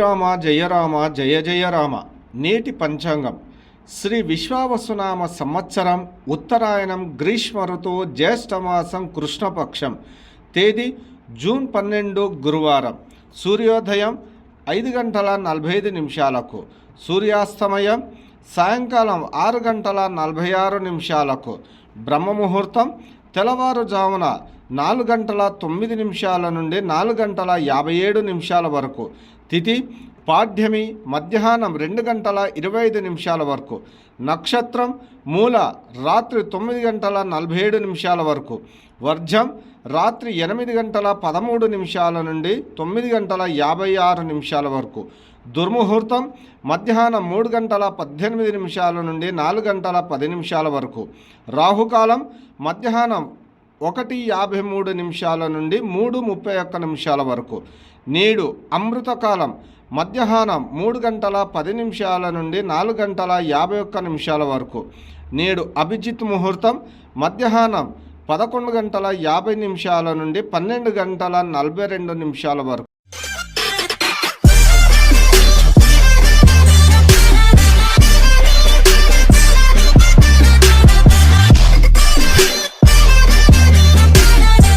రామ జయ రామ జయ జయ రామ. నేటి పంచాంగం. శ్రీ విశ్వావసునామ సంవత్సరం ఉత్తరాయణం గ్రీష్మ ఋతువు జ్యేష్ఠమాసం కృష్ణపక్షం. తేదీ జూన్ పన్నెండు గురువారం. సూర్యోదయం ఐదు గంటల నలభై ఐదు నిమిషాలకు. సూర్యాస్తమయం సాయంకాలం ఆరు గంటల నలభై ఆరు నిమిషాలకు. బ్రహ్మముహూర్తం తెల్లవారుజామున నాలుగు గంటల తొమ్మిది నిమిషాల నుండి నాలుగు గంటల యాభై ఏడు నిమిషాల వరకు. తిథి పాఠ్యమి మధ్యాహ్నం రెండు గంటల ఇరవై ఐదు నిమిషాల వరకు. నక్షత్రం మూల రాత్రి తొమ్మిది గంటల నలభై ఏడు నిమిషాల వరకు. వర్జం రాత్రి ఎనిమిది గంటల పదమూడు నిమిషాల నుండి తొమ్మిది గంటల యాభై ఆరు నిమిషాల వరకు. దుర్ముహూర్తం మధ్యాహ్నం మూడు గంటల పద్దెనిమిది నిమిషాల నుండి నాలుగు గంటల పది నిమిషాల వరకు. రాహుకాలం మధ్యాహ్నం ఒకటి యాభై మూడు నిమిషాల నుండి మూడు ముప్పై ఒక్క నిమిషాల వరకు. నేడు అమృతకాలం మధ్యాహ్నం మూడు గంటల పది నిమిషాల నుండి నాలుగు గంటల యాభై ఒక్క నిమిషాల వరకు. నేడు అభిజిత్ ముహూర్తం. మధ్యాహ్నం పదకొండు గంటల యాభై నిమిషాల నుండి పన్నెండు గంటల నలభై రెండు నిమిషాల వరకు.